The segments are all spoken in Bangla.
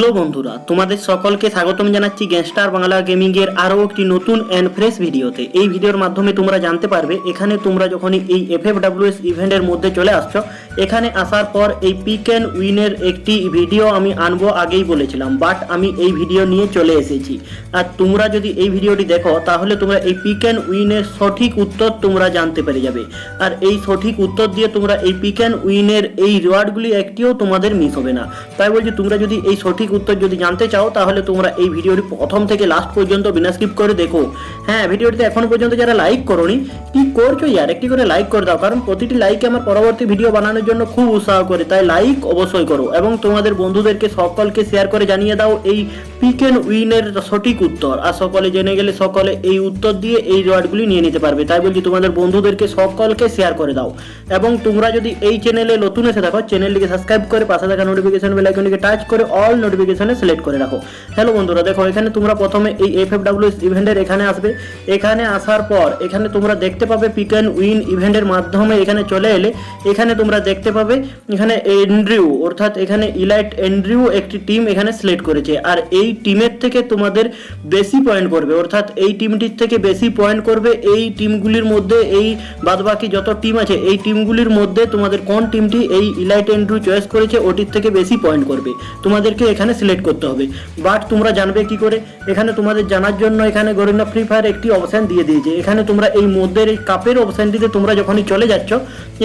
হ্যালো বন্ধুরা, তোমাদের সকলকে স্বাগতম জানাচ্ছি গ্যাংস্টার বাংলা গেমিং এর আরও একটি নতুন অ্যান্ড ফ্রেশ ভিডিওতে। এই ভিডিওর মাধ্যমে তোমরা জানতে পারবে, এখানে তোমরা যখনই এই এফ এফ ডাব্লিউএস ইভেন্টের মধ্যে চলে আসছো, এখানে আসার পর এই পিক অ্যান্ড উইনের একটি ভিডিও আমি আনব আগেই বলেছিলাম বাট আমি এই ভিডিও নিয়ে চলে এসেছি। আর তোমরা যদি এই ভিডিওটি দেখো, তাহলে তোমরা এই পিক অ্যান্ড উইনের সঠিক উত্তর তোমরা জানতে পেরে যাবে। আর এই সঠিক উত্তর দিয়ে তোমরা এই পিক অ্যান্ড উইনের এই রিওয়ার্ডগুলি একটিও তোমাদের মিস হবে না। তাই বলছি, তোমরা যদি এই সঠিক উত্তর যদি জানতে চাও, তাহলে তোমরা এই ভিডিওটি প্রথম থেকে লাস্ট পর্যন্ত বিনা স্কিপ করে দেখো। হ্যাঁ ভিডিওটিতে এখনও পর্যন্ত যারা লাইক করোনি, কি করছ ইয়ার? একটি করে লাইক করে দাও, কারণ প্রতিটি লাইক আমার পরবর্তী ভিডিও বানানোর জন্য খুব উৎসাহ করে, তাই লাইক অবশ্যই করো। এবং তোমাদের বন্ধুদেরকে সকলকে শেয়ার করে জানিয়ে দাও এই পিক অ্যান্ড উইনের সঠিক উত্তর। আর সকলে জেনে গেলে সকলে এই উত্তর দিয়ে এই রিওয়ার্ডগুলি নিয়ে নিতে পারবে। তাই বলছি, তোমাদের বন্ধুদেরকে সকলকে শেয়ার করে দাও। এবং তোমরা যদি এই চ্যানেলে নতুন এসে থাকো চ্যানেলটিকে সাবস্ক্রাইব করে পাশে থাকা নোটিফিকেশন বেল আইকনটিকে টাচ করে অল নোটিফিকেশনে সিলেক্ট করে রাখো। হ্যালো বন্ধুরা, দেখো, এখানে তোমরা প্রথমে এই এফ এফ ডাব্লিউ ইভেন্টের এখানে আসবে। এখানে আসার পর এখানে তোমরা দেখতে পাবে পিক অ্যান্ড উইন ইভেন্টের মাধ্যমে এখানে চলে এলে এখানে তোমরা দেখতে পাবে এখানে এন্ড্রিউ অর্থাৎ এখানে ইলাইট এন্ড্রিউ একটি টিম এখানে সিলেক্ট করেছে। আর এই টিমের থেকে তোমাদের বেশি পয়েন্ট করবে অর্থাৎ এই টিমটির থেকে বেশি পয়েন্ট করবে এই টিমগুলির মধ্যে, এই বাদবাকি যত টিম আছে, এই টিমগুলির মধ্যে তোমাদের কোন টিমটি এই ইলাইট এন্ড্রিউ চয়েস করেছে, ওটির থেকে বেশি পয়েন্ট করবে। তোমাদেরকে এখানে সিলেক্ট করতে হবে। বাট তোমরা জানবে কি করে? এখানে তোমাদের জানার জন্য এখানে গরিনা ফ্রি ফায়ার একটি অপশান দিয়ে দিয়েছে। এখানে তোমরা এই মধ্যের এই কাপের অপশানটিতে তোমরা যখনই চলে যাচ্ছ,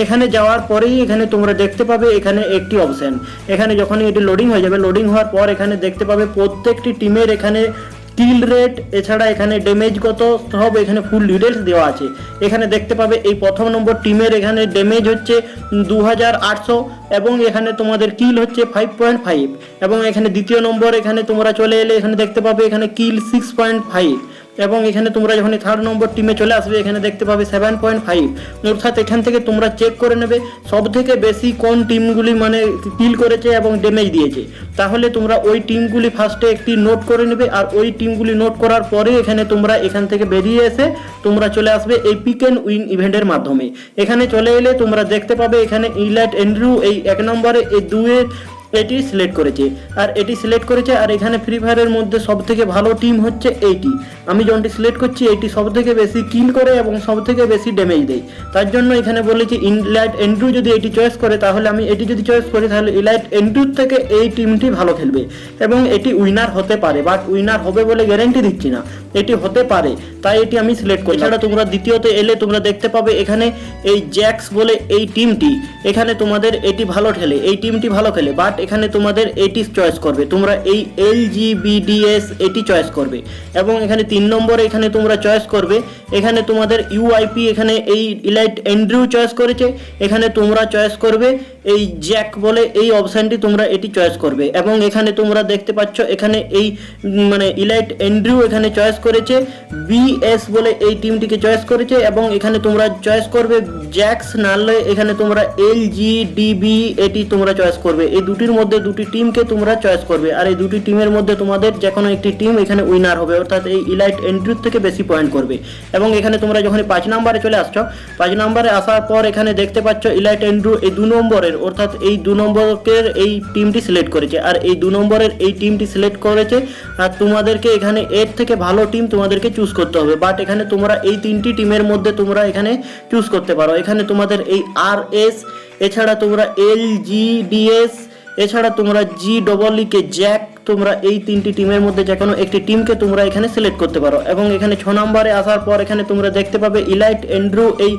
এখানে যাওয়ার পরেই এখানে তোমরা দেখতে পাবে এখানে একটি অপশান এখানে যখনই এটি লোডিং হয়ে যাবে লোডিং হওয়ার পর এখানে দেখতে পাবে প্রত্যেকটি টিমের এখানে কিল রেট এছাড়া এখানে ড্যামেজ কত, সব এখানে ফুল ডিটেলস দেওয়া আছে। এখানে দেখতে পাবে এই প্রথম নম্বর টিমের এখানে ড্যামেজ হচ্ছে দু এবং এখানে তোমাদের কিল হচ্ছে ফাইভ পয়েন্ট ফাইভ এবং এখানে দ্বিতীয় নম্বর এখানে তোমরা চলে এলে এখানে দেখতে পাবে এখানে কিল সিক্স পয়েন্ট ফাইভ এবং এখানে তোমরা যখন থার্ড নম্বর টিমে চলে আসবে, এখানে দেখতে পাবে সেভেন পয়েন্ট ফাইভ অর্থাৎ এখান থেকে তোমরা চেক করে নেবে সব থেকে বেশি কোন টিমগুলি মানে কিল করেছে এবং ড্যামেজ দিয়েছে। তাহলে তোমরা ওই টিমগুলি ফার্স্টে একটি নোট করে নেবে আর ওই টিমগুলি নোট করার পরে এখানে তোমরা এখান থেকে বেরিয়ে এসে তোমরা চলে আসবে এই পিক অ্যান্ড উইন ইভেন্টের মাধ্যমে। এখানে চলে এলে তোমরা দেখতে পাবে এখানে ইলাইট এন্ড্রু এই এক নম্বরে, এই দুয়ে এটি সিলেক্ট করেছে। আর এটি সিলেক্ট করেছে, আর এখানে ফ্রি ফায়ারের মধ্যে সব থেকে ভালো টিম হচ্ছে এইটি আমি যখনটি সিলেক্ট করছি এইটি সব থেকে বেশি কিল করে এবং সব থেকে বেশি ড্যামেজ দেয়। তার জন্য এখানে বলেছি ইনলাইট এন্ড্রু যদি এটি চয়েস করে, তাহলে আমি এটি যদি চয়েস করি, তাহলে ইলাইট এন্ড্রুর থেকে এই টিমটি ভালো খেলবে। এবং এটি উইনার হতে পারে বাট উইনার হবে বলে গ্যারেন্টি দিচ্ছি না। এটি হতে পারে। তাই এটি আমি সিলেক্ট করি। এছাড়া তোমরা দ্বিতীয়তে এলে তোমরা দেখতে পাবে এখানে এই জ্যাক্স বলে এই টিমটি। এখানে তোমাদের এটি ভালো খেলে। এই টিমটি ভালো খেলে বাট এখানে তোমাদের এটি চয়েস করবে। তোমরা এই এল জি বিডিএস এটি চয়েস করবে। এবং এখানে তিন নম্বরে এখানে তোমরা চয়েস করবে। এখানে তোমাদের ইউআইপি এখানে এই ইলাইট এন্ড্রিউ চয়েস করেছে। এখানে তোমরা চয়েস করবে এই জ্যাক বলে এই অপশানটি তোমরা এটি চয়েস করবে। এবং এখানে তোমরা দেখতে পাচ্ছ এখানে এই মানে ইলাইট এন্ড্রিউ এখানে চয়েস করেছে বিএস বলে এই টিমটিকে চয়েস করেছে এবং এখানে তোমরা চয়েস করবে জ্যাক্স নাহলে এখানে তোমরা এল জি ডিবি এটি তোমরা চয়েস করবে। এই দুটির মধ্যে দুটি টিমকে তোমরা চয়েস করবে। আর এই দুটি টিমের মধ্যে তোমাদের যে কোনো একটি টিম এখানে উইনার হবে, অর্থাৎ এই ইলাইট এন্ট্রির থেকে বেশি পয়েন্ট করবে। এবং এখানে তোমরা যখন পাঁচ নাম্বারে চলে আসছো, পাঁচ নম্বরে আসার পর এখানে দেখতে পাচ্ছ ইলাইট এন্ড্রু এই দু নম্বরের, অর্থাৎ এই দু নম্বরের এই টিমটি সিলেক্ট করেছে। আর এই দু নম্বরের এই টিমটি সিলেক্ট করেছে, আর তোমাদেরকে এখানে এর থেকে ভালো টিম তোমাদেরকে চুজ করতে হবে বাট এখানে তোমরা এই তিনটি টিমের মধ্যে তোমরা এখানে চুজ করতে পারো। এখানে তোমাদের এই আর এস এছাড়া তোমরা এল জি ডিএস এছাড়া তোমরা জি ডবল কে জ্যাক তোমরা এই তিনটি টিমের মধ্যে যে কোনো একটি টিমকে তোমরা এখানে সিলেক্ট করতে পারো। এবং এখানে ছ নম্বরে আসার পর এখানে তোমরা দেখতে পাবে ইলাইট এন্ড্রু এই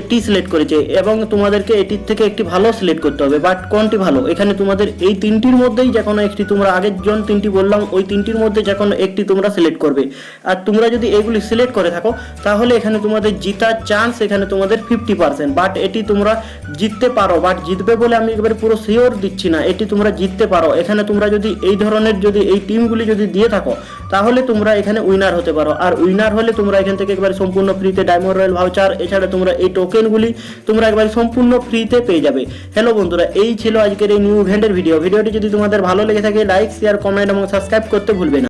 এটি সিলেক্ট করেছে এবং তোমাদেরকে এটির থেকে একটি ভালো সিলেক্ট করতে হবে। বাট কোনটি ভালো? এখানে তোমাদের এই তিনটির মধ্যেই যে কোনো একটি তোমরা আগের জন তিনটি বললাম, ওই তিনটির মধ্যে যে কোনো একটি তোমরা সিলেক্ট করবে। আর তোমরা যদি এগুলি সিলেক্ট করে থাকো, তাহলে এখানে তোমাদের জিতার চান্স এখানে তোমাদের ফিফটি পার্সেন্ট বাট এটি তোমরা জিততে পারো। বাট জিতবে বলে আমি একেবারে পুরো শিওর দিচ্ছি না। এটি তোমরা জিততে পারো। এখানে তোমরা যদি এই ধরনের যদি এই টিমগুলি যদি দিয়ে থাকো, তাহলে তোমরা এখানে উইনার হতে পারো। আর উইনার হলে তোমরা এখান থেকে একবারে সম্পূর্ণ ফ্রিতে ডায়মন্ড রয়্যাল ভাউচার এছাড়া তোমরা এই টোকেনগুলি তোমরা একবারে সম্পূর্ণ ফ্রিতে পেয়ে যাবে। হ্যালো বন্ধুরা, এই ছিল আজকের এই নিউ ইভেন্টের ভিডিও ভিডিওটি যদি তোমাদের ভালো লেগে থাকে লাইক শেয়ার কমেন্ট এবং সাবস্ক্রাইব করতে ভুলবে না।